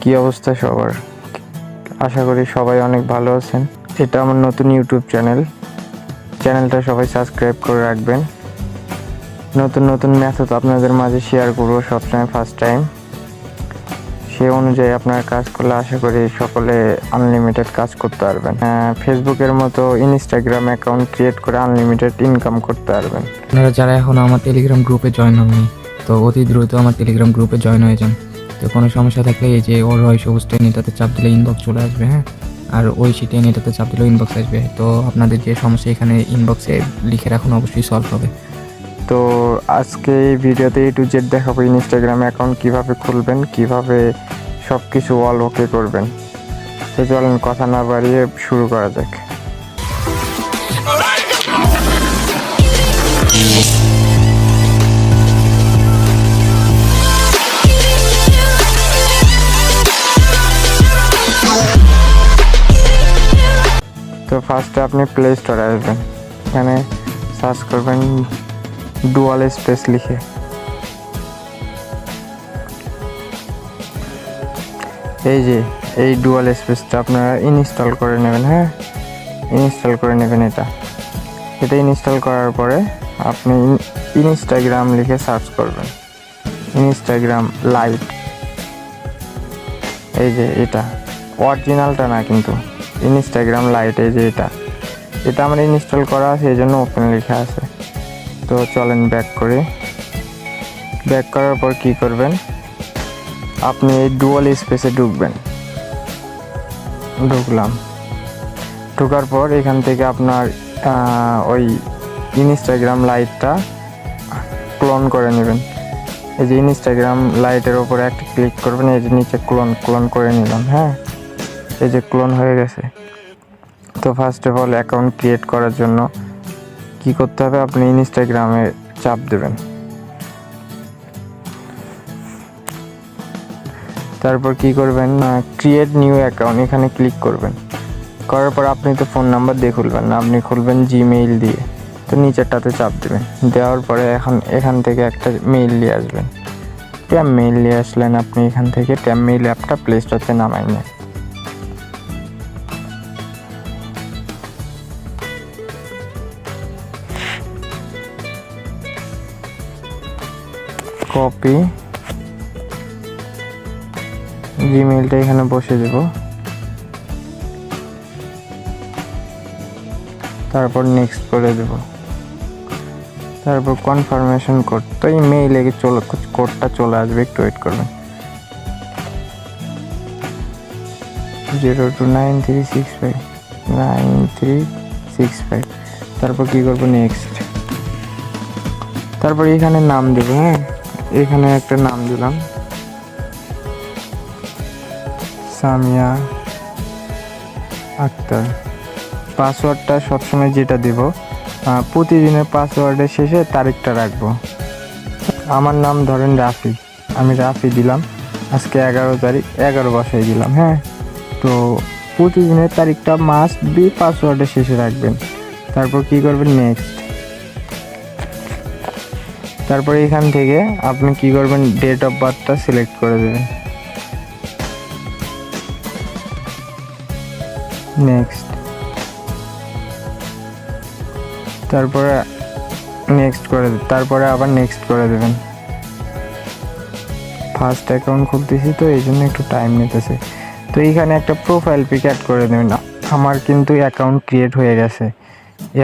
কি অবস্থা সবার? আশা করি সবাই অনেক ভালো আছেন। এটা আমার নতুন ইউটিউব চ্যানেল চ্যানেলটা সবাই সাবস্ক্রাইব করে রাখবেন। নতুন নতুন মেথড আপনাদের মাঝে শেয়ার করব সবসময় ফার্স্ট টাইম সে অনুযায়ী আপনার কাজ করলে আশা করি সকলে আনলিমিটেড কাজ করতে পারবেন। ফেসবুকের মতো ইনস্টাগ্রাম অ্যাকাউন্ট ক্রিয়েট করে আনলিমিটেড ইনকাম করতে পারবেন। আপনারা যারা এখন আমার টেলিগ্রাম গ্রুপে জয়েন হননি, তো অতি দ্রুত আমার টেলিগ্রাম গ্রুপে জয়েন হয়ে যান। তো কোনো সমস্যা থাকলে এই যে ওর হয় সবুজ ট্রেন এটাতে চাপ দিলে ইনবক্স চলে আসবে হ্যাঁ? আর ওই সিটেন এটাতে চাপ দিলেও ইনবক্স আসবে। তো আপনাদের যে সমস্যা এখানে ইনবক্সে লিখে রাখুন, অবশ্যই সলভ হবে। তো আজকে এই ভিডিওতে টু জেড দেখাবো ইনস্টাগ্রাম অ্যাকাউন্ট কীভাবে খুলবেন, কীভাবে সব কিছু অল ওকে করবেন। তো চলেন, কথা না বাড়িয়ে শুরু করা যাক। ফার্স্টে আপনি প্লে স্টোরে আসবেন। এখানে সার্চ করবেন ডুয়াল স্পেস লিখে। এই যে, এই ডুয়াল স্পেসটা আপনারা ইনস্টল করে নেবেন হ্যাঁ? ইনস্টল করে নেবেন এটা। এটা ইনস্টল করার পরে আপনি ইনস্টাগ্রাম লিখে সার্চ করবেন। ইনস্টাগ্রাম লাইট এই যে, এটা। অরিজিনালটা না কিন্তু। ইনস্টাগ্রাম লাইট যে এটা এটা আমার ইনস্টল করা আছে, এই জন্য ওপেন লেখা আছে। তো চলেন ব্যাক করে। ব্যাক করার পর কি করবেন? আপনি এই ডুয়াল স্পেসে ঢুকবেন। ঢুকলাম। ঢোকার পর এখান থেকে আপনার ওই ইনস্টাগ্রাম লাইটটা ক্লোন করে নেবেন। এই যে ইনস্টাগ্রাম লাইটের ওপরে একটা ক্লিক করবেন, এই যে নিচে ক্লোন ক্লোন করে নিলাম হ্যাঁ? এই যে ক্লোন হয়ে গেছে। তো first of all account create করার জন্য কি করতে হবে? আপনি ইনস্টাগ্রামে চাপ দেবেন। তারপর কি করবেন? ক্রিয়েট নিউ অ্যাকাউন্ট এখানে ক্লিক করবেন। করার পর আপনি তো ফোন নাম্বার দিয়ে খুলবেন না, আপনি খুলবেন জিমেইল দিয়ে। তো নিচেরটাতে চাপ দেবেন। দেওয়ার পরে এখন, এখান থেকে একটা মেইল নিয়ে আসবেন। ট্যাম মেইল নিয়ে আসলেন আপনি, এখান থেকে ট্যাম মেইল অ্যাপটা প্লে স্টোরতে নামাই নেন। কপি জিমেইলটা এখানে বসে দেব। তারপর নেক্সট করে দেব। তারপর কনফার্মেশন কোড তো এই মেইলে চলে কোডটা চলে আসবে, একটু ওয়েট করবেন। Zero two nine three six five nine three six five তারপর কী করব নেক্সট তারপর এখানে নাম দেবো হ্যাঁ? এখানে একটা নাম দিলাম। সামিয়া আক্তার। পাসওয়ার্ডটা সবসময় যেটা দেব প্রতিদিনের পাসওয়ার্ডের শেষে তারিখটা রাখব। আমার নাম ধরেন রাফি, আমি রাফি দিলাম। আজকে এগারো তারিখ, এগারো বসাই দিলাম হ্যাঁ। তো প্রতিদিনের তারিখটা মাস্ট বি পাসওয়ার্ডের শেষে রাখবেন। তারপর কি করবেন নেক্সট তারপরে এখান থেকে আপনি কি করবেন ডেট অফ বার্থটা সিলেক্ট করে দেবেন। নেক্সট তারপরে নেক্সট করে তারপরে আবার নেক্সট করে দেবেন। ফার্স্ট অ্যাকাউন্ট খুলতেছি তো, এই জন্য একটু টাইম নিতেছে। তো এইখানে একটা প্রোফাইল পিক অ্যাড করে দেবেন। আমার কিন্তু অ্যাকাউন্ট ক্রিয়েট হয়ে গেছে।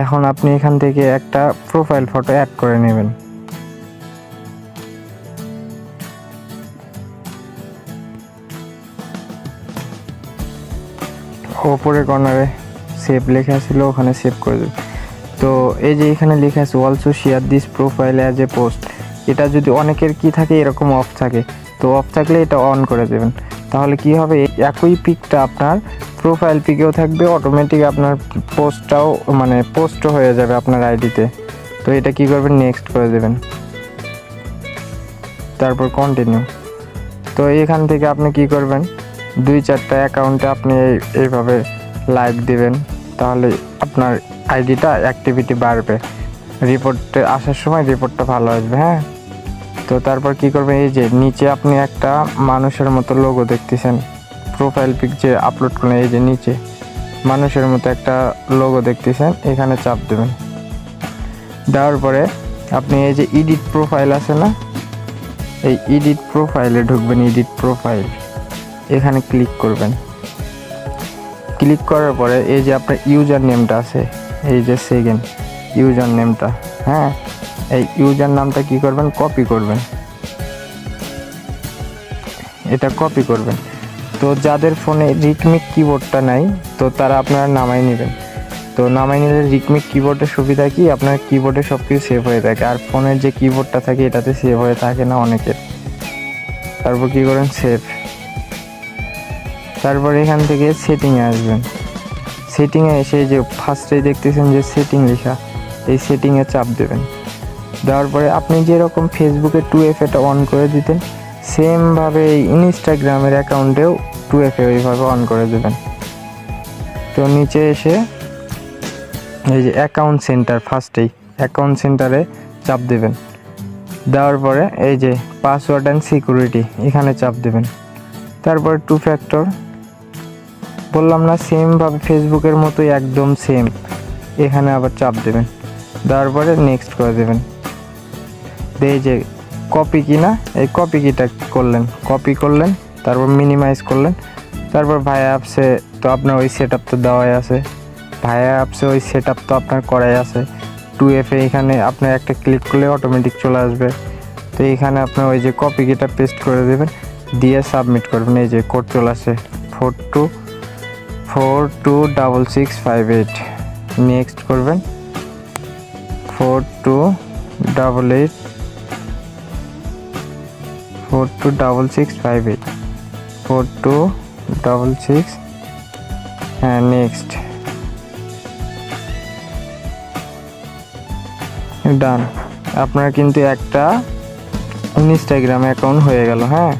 এখন আপনি এখান থেকে একটা প্রোফাইল ফটো অ্যাড করে নেবেন। ওপরে কর্নারে সেভ লেখা ছিল, ওখানে সেভ করে দেবে। তো এই যে এখানে লেখা আছে also share this profile as a post এটা যদি অনেকের কি থাকে, এরকম অফ থাকে। তো অফ থাকলে এটা অন করে দেবেন। তাহলে কি হবে একই পিকটা আপনার প্রোফাইল পিকেও থাকবে অটোমেটিক আপনার পোস্টটাও মানে পোস্টও হয়ে যাবে আপনার আইডিতে তো এটা কি করবেন নেক্সট করে দেবেন। তারপর কন্টিনিউ তো এখান থেকে আপনি কি করবেন দুই চারটা অ্যাকাউন্টে আপনি এই- এইভাবে লাইক দিবেন, তাহলে আপনার আইডিটা অ্যাক্টিভিটি বাড়বে। রিপোর্টে আসার সময় রিপোর্টটা ভালো আসবে হ্যাঁ? তো তারপর কি করবেন, এই যে নিচে আপনি একটা মানুষের মতো লোগো দেখতেছেন প্রোফাইল পিক যে আপলোড করলেন, এই যে নিচে মানুষের মতো একটা লোগো দেখতেছেন, এখানে চাপ দেবেন। দেওয়ার পরে আপনি এই যে এডিট প্রোফাইল আছে না, এই এডিট প্রোফাইলে ঢুকবেন এডিট প্রোফাইল এখানে ক্লিক করবেন। ক্লিক করার পরে এই যে আপনার ইউজার নেমটা আছে, এই যে সেকেন্ড ইউজার নেমটা হ্যাঁ? এই ইউজার নামটা কি করবেন? কপি করবেন। এটা কপি করবেন। তো যাদের ফোনে রিকমিক কিবোর্ডটা নাই, তো তারা আপনারা নামাই নেবেন। তো নামাই নিলে রিকমিক কিবোর্ডের সুবিধা কি? আপনার কিবোর্ডে সব কিছু সেভ হয়ে থাকে। আর ফোনের যে কিবোর্ডটা থাকে, এটাতে সেভ হয়ে থাকে না অনেকের। তারপর কি করেন? সেভ তারপর এখান থেকে সেটিংয়ে আসবেন। সেটিংয়ে এসে যে ফার্স্টেই দেখতেছেন যে সেটিং লেখা, এই সেটিংয়ে চাপ দেবেন। দেওয়ার পরে আপনি যেরকম ফেসবুকে টু এফ এটা অন করে দিতেন সেমভাবে ইনস্টাগ্রামের অ্যাকাউন্টেও টু এফ ওইভাবে অন করে দেবেন। তো নিচে এসে এই যে অ্যাকাউন্ট সেন্টার ফার্স্টেই অ্যাকাউন্ট সেন্টারে চাপ দেবেন। দেওয়ার পরে এই যে পাসওয়ার্ড অ্যান্ড সিকিউরিটি এখানে চাপ দেবেন। তারপর টু ফ্যাক্টর বললাম না সেমভাবে ফেসবুকের মতোই একদম সেম এখানে আবার চাপ দেবেন। দেওয়ার পরে নেক্সট করে দেবেন। দিয়ে এই যে কপি কি না, এই কপি কিটা করলেন। কপি করলেন, তারপর মিনিমাইজ করলেন। তারপর ভায়া অ্যাপসে তো আপনার ওই সেট তো দেওয়াই আছে। ভায়া অ্যাপসে ওই সেট তো আপনার করাই আছে। টু এফ এখানে আপনার একটা ক্লিক করলে অটোমেটিক চলে আসবে। তো এখানে আপনার ওই যে কপি কিটা পেস্ট করে দেবেন, দিয়ে সাবমিট করবেন। এই যে কোড চলে আসে। Four two four two double six five eight next করবেন। Four two double eight four two double six five eight four two double six হ্যাঁ নেক্সট ডান আপনার কিন্তু একটা ইনস্টাগ্রাম অ্যাকাউন্ট হয়ে গেল হ্যাঁ?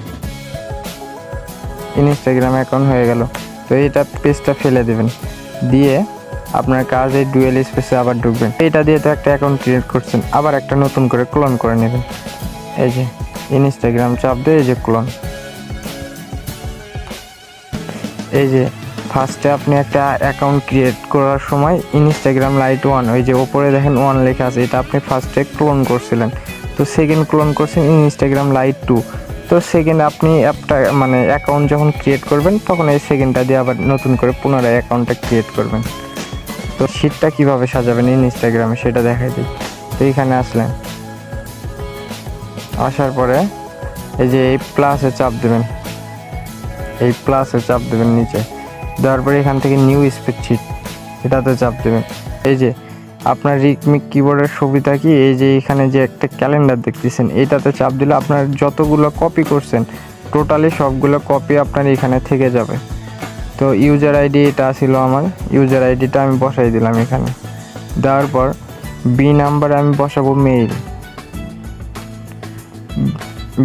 ইনস্টাগ্রাম অ্যাকাউন্ট হয়ে গেল। তো এটা পেজটা ফেলে দেবেন। দিয়ে আপনার কাজ এই ডুয়েল স্পেসে আবার ঢুকবেন। এটা দিয়ে তো একটা অ্যাকাউন্ট ক্রিয়েট করছেন, আবার একটা নতুন করে ক্লোন করে নেবেন। এই যে ইনস্টাগ্রাম চাপ দিয়ে এই যে ক্লোন এই যে ফার্স্টে আপনি একটা অ্যাকাউন্ট ক্রিয়েট করার সময় ইনস্টাগ্রাম লাইট ওয়ান ওই যে ওপরে দেখেন ওয়ান লেখা আছে, এটা আপনি ফার্স্টে ক্লোন করছিলেন। তো সেকেন্ড ক্লোন করছেন ইনস্টাগ্রাম লাইট টু তো সেকেন্ড আপনি অ্যাপটা মানে অ্যাকাউন্ট যখন ক্রিয়েট করবেন, তখন এই সেকেন্ডটা দিয়ে আবার নতুন করে পুনরায় অ্যাকাউন্টটা ক্রিয়েট করবেন। তো শীটটা কীভাবে সাজাবেন ইনস্টাগ্রামে সেটা দেখাই দিই। তো এইখানে আসলেন। আসার পরে এই যে এই প্লাসে চাপ দেবেন। এই প্লাসে চাপ দেবেন নিচে। দেওয়ার পরে এখান থেকে নিউ স্প্রেডশিট এটাতে চাপ দেবেন। এই যে আপনার রিকমিক কিবোর্ডের সুবিধা কি? এই যে এখানে যে একটা ক্যালেন্ডার দেখতেছেন, এটাতে চাপ দিলে আপনার যতগুলো কপি করছেন টোটালি সবগুলো কপি আপনার এখানে থেকে যাবে। তো ইউজার আইডি এটা ছিল আমার। ইউজার আইডিটা আমি বসাই দিলাম এখানে। দেওয়ার পর বি নাম্বার আমি বসাবো মেইল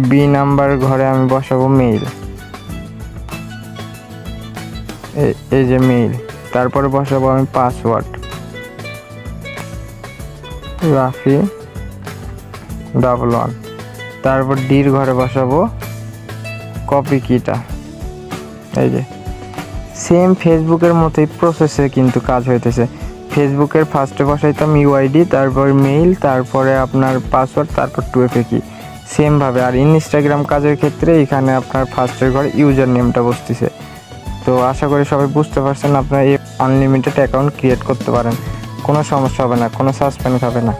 বি নাম্বার ঘরে আমি বসাবো মেইল এই- যে মেইল তারপরে বসাবো আমি পাসওয়ার্ড রাফি ডাবল ওয়ান তারপর ডির ঘরে বসাবো কপি কিটা। এই যে। সেম ফেসবুকের মতোই প্রসেসে কিন্তু কাজ হইতেছে। ফেসবুকের ফার্স্টে বসাইতাম ইউআইডি তারপর মেইল তারপরে আপনার পাসওয়ার্ড তারপর টু এফ কি সেমভাবে আর ইনস্টাগ্রাম কাজের ক্ষেত্রে এখানে আপনার ফার্স্টের ঘরে ইউজার নেমটা বসতেছে। তো আশা করি সবাই বুঝতে পারছেন আপনার এই আনলিমিটেড অ্যাকাউন্ট ক্রিয়েট করতে পারেন। কোনো সমস্যা হবে না কোনো সাসপেন্ড হবে না।